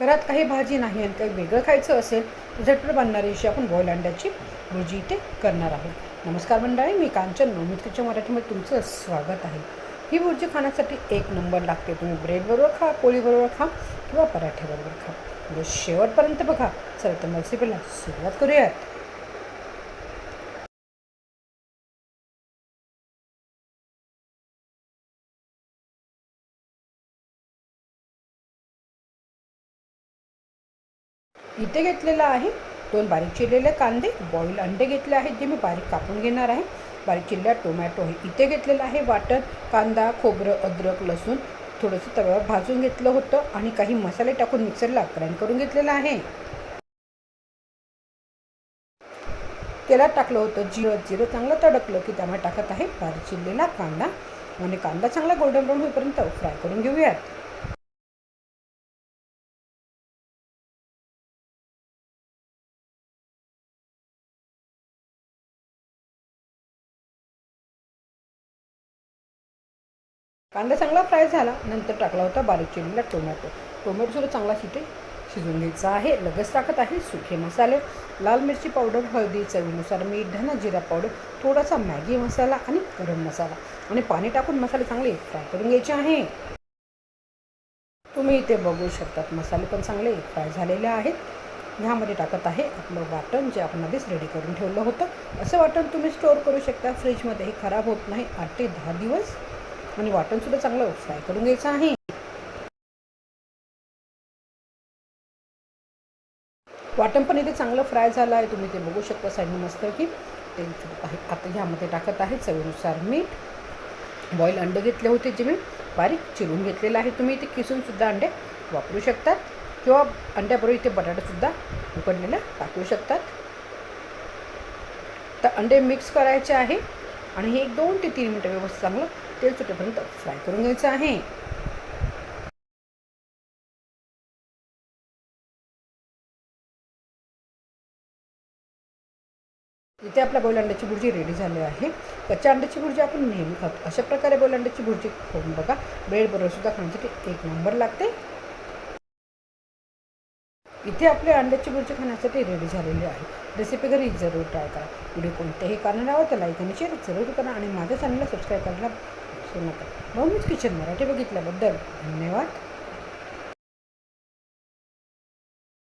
घरात काही भाजी नाही आणि काही वेगळं खायचं असेल तर झटपट बनणारी अशी आपण बॉईल अंड्याची भुर्जी इथे करणार आहोत. नमस्कार मंडळी मी कांचन. नवमितकीच्या मराठीमध्ये तुमचं स्वागत आहे. ही भुर्जी खाण्यासाठी एक नंबर लागते. तुम्ही ब्रेडबरोबर खा पोळीबरोबर खा किंवा पराठ्याबरोबर खा. म्हणजे शेवटपर्यंत बघा. चला तर रेसिपीला सुरुवात करूयात. इथे घेतलेला आहे. दोन बारीक चिरलेले कांदे बॉईल अंडे घेतले आहेत जे मी बारीक कापून घेणार आहे. बारीक चिरल्या टोमॅटो आहे इथे घेतलेलं आहे. वाटण कांदा खोबरं अद्रक लसूण थोडंसं तव्यावर भाजून घेतलं होतं आणि काही मसाले टाकून मिक्सरला ग्राइंड करून घेतलेलं आहे. तेलात टाकलं होतं जिरं. जिरं चांगलं तडकलं की त्यामुळे टाकत आहे बारीक चिरलेला कांदा. आणि कांदा चांगला गोल्डन ब्राऊन होईपर्यंत फ्राय करून घेऊयात. कांदा चांगला फ्राय झाला नंतर टाकला होता बारीक चिरलेला टोमॅटो. टोमॅटोसुद्धा चांगला शिटे शिजवून घ्यायचा आहे. लगेच टाकत आहे सुखे मसाले. लाल मिरची पावडर हळदी चवीनुसार मीठ धना जिरा पावडर थोडासा मॅगी मसाला आणि गरम मसाला. आणि पाणी टाकून मसाले चांगले फ्राय करून घ्यायचे आहे. तुम्ही इथे बघू शकतात मसाले पण चांगले फ्राय झालेले आहेत. ह्यामध्ये टाकत आहे आपलं वाटण जे आपण आधीच रेडी करून ठेवलं होतं. असं वाटण तुम्ही स्टोअर करू शकता. फ्रीजमध्ये हे खराब होत नाही. आठ ते दहा दिवस आणि वाटणसुद्धा चांगलं फ्राय करून घ्यायचं आहे. वाटण पण इथे चांगलं फ्राय झालं आहे. तुम्ही ते बघू शकता. साईडने मस्त की ते आहे. आता ह्यामध्ये टाकत आहे चवीनुसार मीठ. बॉईल अंडे घेतले होते जे मी. बारीक चिरून घेतलेलं आहे. तुम्ही इथे किसूनसुद्धा अंडे वापरू शकतात. किंवा अंड्याबरोबर इथे बटाटासुद्धा उकडलेला टाकू शकतात. तर अंडे मिक्स करायचे आहे. आणि हे एक दोन ते तीन मिनटं व्यवस्थित चांगलं तेल सुटेपर्यंत फ्राय करून घ्यायचं आहे. इथे आपल्या बोल अंड्याची भुर्जी रेडी झाली आहे. कच्च्या अंड्याची भुर्जी आपण नेहमी खातो. अशा प्रकारे बोल अंड्याची भुर्जी खाऊन बघा. ब्रेड बरोबर सुद्धा खाण्यासाठी एक नंबर लागते. इथे आपली अंड्याची भुर्जी खाण्यासाठी रेडी झालेली आहे. रेसिपी घरी जरूर ट्राय करा. व्हिडिओ कोणत्याही कारणावर तर लाईक आणि शेअर जरूर करा आणि माझ्या चॅनलला सबस्क्राईब करायला विसरू नका मग मीच किचन मराठी बघितल्याबद्दल धन्यवाद.